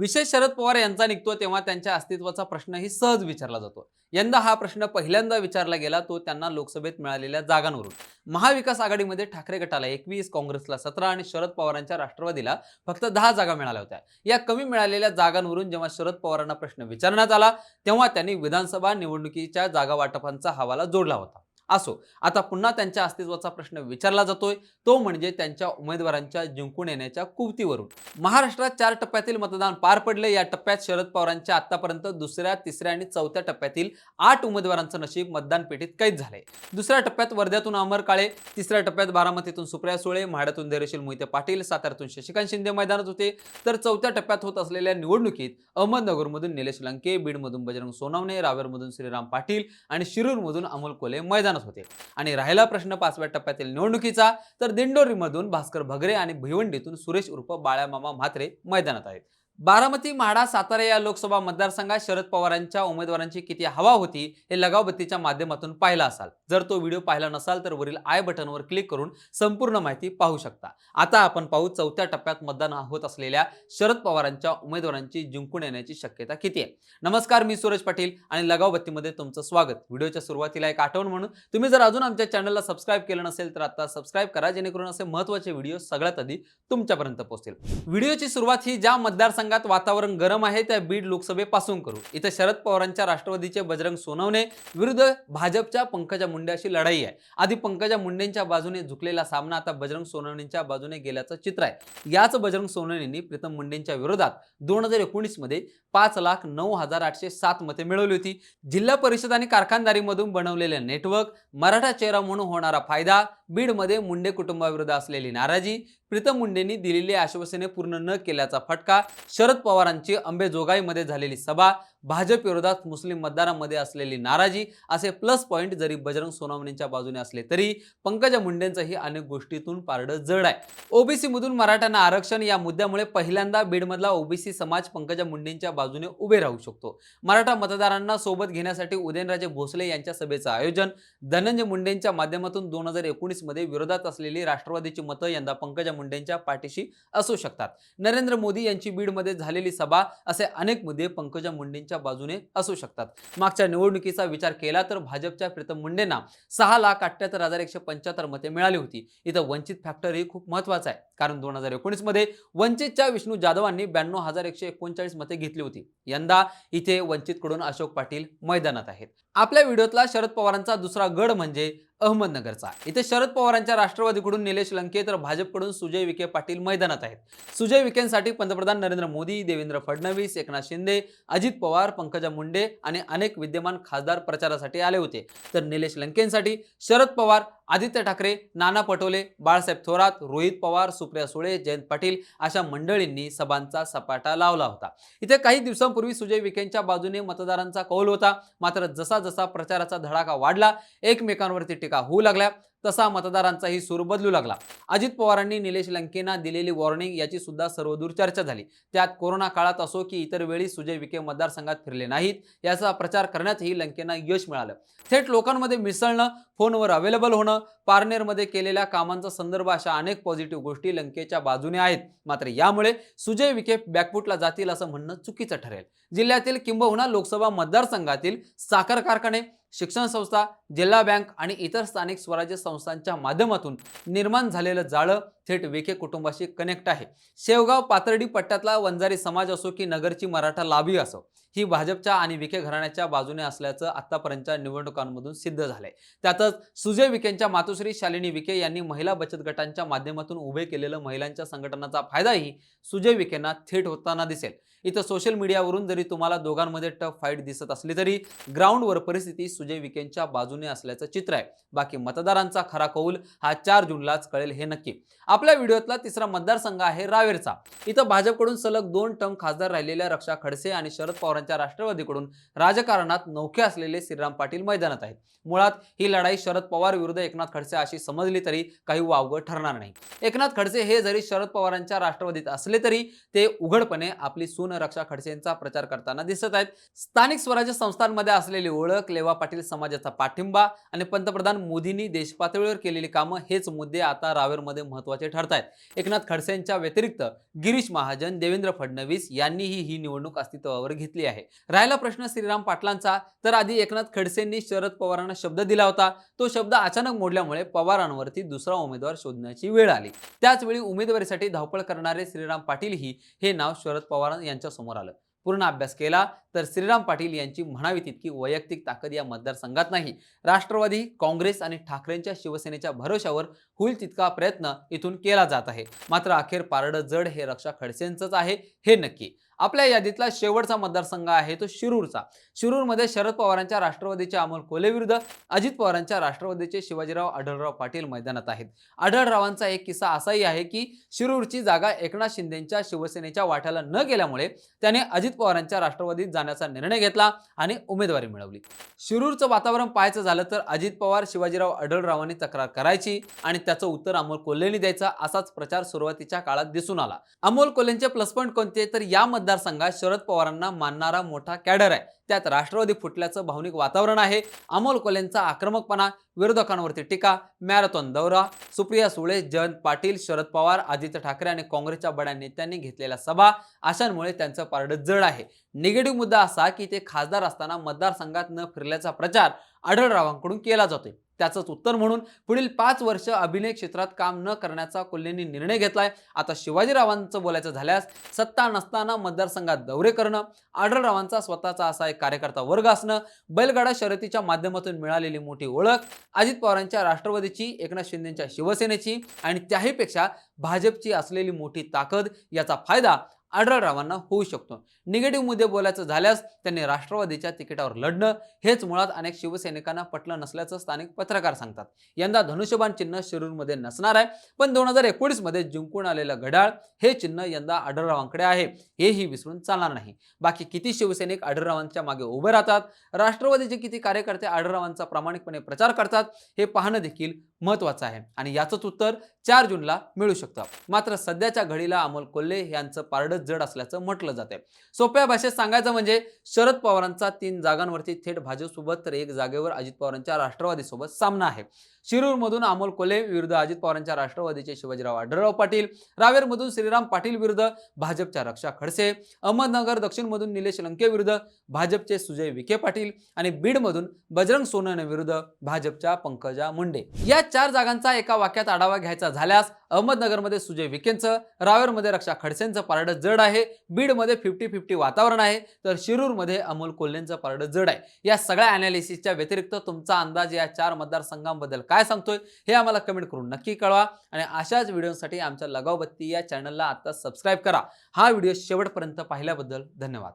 विशेष शरद पवार यांचा निघतो तेव्हा त्यांच्या अस्तित्वाचा प्रश्नही सहज विचारला जातो. यंदा हा प्रश्न पहिल्यांदा विचारला गेला तो त्यांना लोकसभेत मिळालेल्या जागांवरून. महाविकास आघाडीमध्ये ठाकरे गटाला एकवीस काँग्रेसला सतरा आणि शरद पवारांच्या राष्ट्रवादीला फक्त दहा जागा मिळाल्या होत्या. या कमी मिळालेल्या जागांवरून जेव्हा शरद पवारांना प्रश्न विचारण्यात आला तेव्हा त्यांनी विधानसभा निवडणुकीच्या जागा वाटपांचा हवाला जोडला होता. असो. आता पुन्हा त्यांच्या अस्तित्वाचा प्रश्न विचारला जातोय. तो म्हणजे त्यांच्या उमेदवारांच्या जिंकून येण्याच्या कुवतीवरून. महाराष्ट्रात चार टप्प्यातील मतदान पार पडले. या टप्प्यात शरद पवारांच्या आतापर्यंत दुसऱ्या तिसऱ्या आणि चौथ्या टप्प्यातील आठ उमेदवारांचं नशीब मतदान पेटीत कैद झाले. दुसऱ्या टप्प्यात वर्ध्यातून अमर काळे तिसऱ्या टप्प्यात बारामतीतून सुप्रिया सुळे म्हाड्यातून धैर्यशील मोहिते पाटील साताऱ्यातून शशिकांत शिंदे मैदानात होते. तर चौथ्या टप्प्यात होत असलेल्या निवडणुकीत अहमदनगरमधून निलेश लंके बीडमधून बजरंग सोनवणे रावेरमधून श्रीराम पाटील आणि शिरूरमधून अमोल कोले मैदानात होते. आणि राहिला प्रश्न पाचव्या टप्प्यातील निवडणुकीचा तर दिंडोरीमधून भास्कर भगरे आणि भिवंडीतून सुरेश उर्फ बाळ्यामामा म्हात्रे मैदानात आहेत. बारामती म्हाडा सातारा या लोकसभा मतदारसंघात शरद पवारांच्या उमेदवारांची किती हवा होती हे लगावबत्तीच्या माध्यमातून पाहिला असाल. जर तो व्हिडिओ पाहिला नसाल तर वरील आय बटनवर क्लिक करून संपूर्ण माहिती पाहू शकता. आता आपण पाहू चौथ्या टप्प्यात मतदान होत असलेल्या शरद पवारांच्या उमेदवारांची जिंकून येण्याची शक्यता किती आहे? नमस्कार मी सूरज पाटील आणि लगावबत्तीमध्ये तुमचं स्वागत. व्हिडिओच्या सुरुवातीला एक आठवण म्हणून तुम्ही जर अजून आमच्या चॅनलला सबस्क्राईब केलं नसेल तर आता सबस्क्राईब करा जेणेकरून असे महत्त्वाचे व्हिडिओ सगळ्यात आधी तुमच्यापर्यंत पोहोचतील. व्हिडिओची सुरुवात ही ज्या मतदारसंघ मतदारसंघात वातावरण गरम आहे त्या बीड लोकसभेपासून करू. इथं शरद पवारांच्या राष्ट्रवादीचे बजरंग सोनवणे विरुद्ध भाजपच्या पंकजा मुंडे अशी लढाई आहे. आधी पंकजा मुंडेंच्या बाजूने झुकलेला सामना आता बजरंग सोनवणेंच्या बाजूने गेल्याचं चित्र आहे. याच बजरंग सोनवणेंनी प्रीतम मुंडेंच्या विरोधात दोन हजार एकोणीसमध्ये पाच लाख नऊ हजार आठशे सात मते मिळवली होती. जिल्हा परिषद आणि कारखानदारीमधून बनवलेले नेटवर्क मराठा चेहरा म्हणून होणारा फायदा बीडमध्ये मुंडे कुटुंबाविरुद्ध असलेली नाराजी प्रीतम मुंडेंनी दिलेली आश्वासने पूर्ण न केल्याचा फटका शरद पवारांची अंबेजोगाईमध्ये झालेली सभा भाजप विरोधात मुस्लिम मतदारांमध्ये असलेली नाराजी असे प्लस पॉईंट जरी बजरंग सोनावणेंच्या बाजूने असले तरी पंकजा मुंडेंचंही अनेक गोष्टीतून पारडं जड आहे. ओबीसीमधून मराठ्यांना आरक्षण या मुद्द्यामुळे पहिल्यांदा बीडमधला ओबीसी समाज पंकजा मुंडेंच्या बाजूने उभे राहू शकतो. मराठा मतदारांना सोबत घेण्यासाठी उदयनराजे भोसले यांच्या सभेचं आयोजन धनंजय मुंडेंच्या माध्यमातून दोन हजार एकोणीसमध्ये विरोधात असलेली राष्ट्रवादीची मतं यंदा पंकजा मुंडेंच्या पाठीशी असू शकतात. नरेंद्र मोदी यांची बीडमध्ये झालेली सभा असे अनेक मुद्दे पंकजा मुंडेंच्या बाजूने असू शकतात. मागच्या निवडणुकीचा विचार केला तर भाजपच्या प्रीतम मुंडेंना सहा लाख अठ्ठ्याहत्तर हजार एकशे पंच्याहत्तर मते मिळाली होती. इथं वंचित फॅक्टर ही खूप महत्त्वाचा आहे. कारण दोन हजार एकोणीसमध्ये वंचितच्या विष्णू जाधवांनी ब्याण्णव हजार एकशे एकोणचाळीस मते घेतली होती. यंदा इथे वंचितकडून अशोक पाटील मैदानात आहेत. आपल्या व्हिडिओतला शरद पवारांचा दुसरा गड म्हणजे अहमदनगरचा. इथे शरद पवारांच्या राष्ट्रवादीकडून निलेश लंके तर भाजपकडून सुजय विखे पाटील मैदानात आहेत. सुजय विखेंसाठी पंतप्रधान नरेंद्र मोदी देवेंद्र फडणवीस एकनाथ शिंदे अजित पवार पंकजा मुंडे आणि अनेक विद्यमान खासदार प्रचारासाठी आले होते. तर निलेश लंकेंसाठी शरद पवार आदित्य ठाकरे नाना पटोले बाळासाहेब थोरात रोहित पवार सुप्रिया सुळे जयंत पाटील अशा मंडळींनी सभांचा सपाटा लावला होता. इथे काही दिवसांपूर्वी सुजय विखेंच्या बाजूने मतदारांचा कौल होता. मात्र जसा जसा प्रचाराचा धडाका वाढला एकमेकांवरती टीका होऊ लागल्या. तसा मतदारांचाही सूर बदलू लागला. अजित पवारांनी निलेश लंकेंना दिलेली वॉर्निंग याची सुद्धा सर्वदूर चर्चा झाली. त्यात कोरोना काळात असो की इतर वेळी सुजय विखे मतदारसंघात फिरले नाहीत याचा प्रचार करण्यातही लंकेंना यश मिळालं. थेट लोकांमध्ये मिसळणं फोनवर अवेलेबल होणं पारनेरमध्ये केलेल्या कामांचा संदर्भ अशा अनेक पॉझिटिव्ह गोष्टी लंकेच्या बाजूने आहेत. मात्र यामुळे सुजय विखे बॅकफुटला जातील असं म्हणणं चुकीचं ठरेल. जिल्ह्यातील किंबहुना लोकसभा मतदारसंघातील साखर कारखाने शिक्षण संस्था जिल्हा बँक आणि इतर स्थानिक स्वराज्य संस्थांच्या माध्यमातून निर्माण झालेलं जाळं थेट विखे कुटुंबाशी कनेक्ट आहे. शेवगाव पाथर्डी पट्ट्यातला वंजारी समाज असो की नगरची मराठा लाभी असो ही भाजपच्या आणि विखे घराण्याच्या बाजूने असल्याचं आतापर्यंतच्या निवडणुकांमधून सिद्ध झालंय. त्यातच सुजय विखेंच्या मातोश्री शालिनी विखे यांनी महिला बचत गटांच्या माध्यमातून उभे केलेलं महिलांच्या संघटनाचा फायदाही सुजय विखेंना थेट होताना दिसेल. इथं सोशल मीडियावरून जरी तुम्हाला दोघांमध्ये टफ फाईट दिसत असली तरी ग्राउंडवर परिस्थिती सुजय विखेंच्या बाजूने असल्याचं चित्र आहे. बाकी मतदारांचा खरा कौल हा चार जूनलाच कळेल हे नक्की. आपल्या व्हिडिओतला तिसरा मतदारसंघ आहे रावेरचा. इथं भाजपकडून सलग दोन टर्म खासदार राहिलेल्या रक्षा खडसे आणि शरद पवारांच्या राष्ट्रवादीकडून राजकारणात नौखे असलेले श्रीराम पाटील मैदानात आहेत. मुळात ही लढाई शरद पवार विरुद्ध एकनाथ खडसे अशी समजली तरी काही वावगं ठरणार नाही. एकनाथ खडसे हे जरी शरद पवारांच्या राष्ट्रवादीत असले तरी ते उघडपणे आपली सून रक्षा खडसेंचा प्रचार करताना दिसत आहेत. स्थानिक स्वराज्य संस्थांमध्ये असलेली ओळख लेवा पाटील समाजाचा पाठिंबा आणि पंतप्रधान मोदींनी देशपातळीवर केलेली कामं हेच मुद्दे आता रावेरमध्ये महत्त्वाचे महत्त्वाचे ठरत आहेत एकनाथ खडसेंच्या व्यतिरिक्त गिरीश महाजन देवेंद्र फडणवीस यांनीही ही निवडणूक अस्तित्वावर घेतली आहे. राहिला प्रश्न श्रीराम पाटलांचा. तर आधी एकनाथ खडसेंनी शरद पवारांना शब्द दिला होता. तो शब्द अचानक मोडल्यामुळे पवारांवरती दुसरा उमेदवार शोधण्याची वेळ आली. त्याचवेळी उमेदवारीसाठी धावपळ करणारे श्रीराम पाटीलही हे नाव शरद पवार यांच्या समोर आलं. पूर्ण अभ्यास केला तर श्रीराम पाटील यांची म्हणावी तितकी वैयक्तिक ताकद या मतदारसंघात नाही. राष्ट्रवादी काँग्रेस आणि ठाकरेंच्या शिवसेनेच्या भरोशावर होईल तितका प्रयत्न इथून केला जात आहे. मात्र अखेर पारडं जड हे रक्षा खडसेंचंच आहे हे नक्की. आपल्या यादीतला शेवटचा मतदारसंघ आहे तो शिरूरचा. शिरूरमध्ये शरद पवारांच्या राष्ट्रवादीचे अमोल कोले विरुद्ध अजित पवारांच्या राष्ट्रवादीचे शिवाजीराव आढळराव पाटील मैदानात आहेत. आढळरावांचा एक किस्सा असाही आहे की शिरूरची जागा एकनाथ शिंदेच्या शिवसेनेच्या वाट्याला न गेल्यामुळे त्याने अजित पवारांच्या राष्ट्रवादीत जाण्याचा निर्णय घेतला आणि उमेदवारी मिळवली. शिरूरचं वातावरण पाहायचं झालं तर अजित पवार शिवाजीराव आढळरावांनी तक्रार करायची आणि त्याचं उत्तर अमोल कोल्हेंनी द्यायचं असाच प्रचार सुरुवातीच्या काळात दिसून आला. अमोल कोल्हेंचे प्लस पॉईंट कोणते? तर या मतदारसंघात शरद पवारांना मानणारा मोठा कॅडर आहे. त्यात राष्ट्रवादी फुटल्याचं भावनिक वातावरण आहे. अमोल कोलेंचा आक्रमकपणा विरोधकांवरती टीका मॅरेथॉन दौरा सुप्रिया सुळे जयंत पाटील शरद पवार आदित्य ठाकरे आणि काँग्रेसच्या बड्या नेत्यांनी घेतलेल्या सभा अशांमुळे त्यांचं पारडं जड आहे. निगेटिव्ह मुद्दा असा की ते खासदार असताना मतदारसंघात न फिरल्याचा प्रचार आढळरावांकडून केला जातोय. त्याचंच उत्तर म्हणून पुढील पाच वर्ष अभिनय क्षेत्रात काम न करण्याचा कोल्हेंनी निर्णय घेतलाय. आता शिवाजीरावांचं बोलायचं झाल्यास सत्ता नसताना मतदारसंघात दौरे करणं आढळरावांचा स्वतःचा असा एक कार्यकर्ता वर्ग असणं बैलगाडा शर्यतीच्या माध्यमातून मिळालेली मोठी ओळख अजित पवारांच्या राष्ट्रवादीची एकनाथ शिंदेच्या शिवसेनेची आणि त्याहीपेक्षा भाजपची असलेली मोठी ताकद याचा फायदा आढळरावांना होऊ शकतो. निगेटिव्ह मुद्दे बोलायचं झाल्यास त्यांनी राष्ट्रवादीच्या तिकिटावर लढणं हेच मुळात अनेक शिवसैनिकांना पटलं नसल्याचं स्थानिक पत्रकार सांगतात. यंदा धनुष्यबाण चिन्ह शिरूरमध्ये नसणार आहे पण दोन हजार एकोणीसमध्ये जिंकून आलेलं घड्याळ हे चिन्ह यंदा आढळरावांकडे आहे हेही विसरून चालणार नाही. बाकी किती शिवसैनिक आढळरावांच्या मागे उभे राहतात राष्ट्रवादीचे किती कार्यकर्ते आढळरावांचा प्रामाणिकपणे प्रचार करतात हे पाहणं देखील महत्त्वाचं आहे. आणि याचंच उत्तर चार जूनला मिळू शकतं. मात्र सध्याच्या घडीला अमोल कोल्हे यांचं पारडं जड असल्याचं म्हटलं जाते सोप्या भाषेत सांगायचं म्हणजे शरद पवारांचा तीन जागांवरती थेट भाजपसोबत तर एक जागेवर अजित पवारांच्या राष्ट्रवादीसोबत सामना आहे. शिरूरमधून अमोल कोल्हे विरुद्ध अजित पवारांच्या राष्ट्रवादीचे शिवाजीराव आढळराव पाटील रावेरमधून श्रीराम पाटील विरुद्ध भाजपच्या रक्षा खडसे अहमदनगर दक्षिणमधून निलेश लंके विरुद्ध भाजपचे सुजय विखे पाटील आणि बीडमधून बजरंग सोनवणे विरुद्ध भाजपच्या पंकजा मुंडे. या चार जागांचा एका वाक्यात आढावा घ्यायचा झाल्यास अहमदनगरमध्ये सुजय विखेंचं रावेरमध्ये रक्षा खडसेंचं पारडं जड आहे बीडमध्ये फिफ्टी फिफ्टी वातावरण आहे तर शिरूरमध्ये अमोल कोल्हेंचं पारडं जड आहे. या सगळ्या अनालिसिसच्या व्यतिरिक्त तुमचा अंदाज या चार मतदारसंघांबद्दल काय सांगतोय हे आम्हाला कमेंट करून नक्की कळवा आणि अशाच व्हिडिओसाठी आमच्या लगावबत्ती या चॅनलला आता सबस्क्राईब करा. हा व्हिडिओ शेवटपर्यंत पाहिल्याबद्दल धन्यवाद.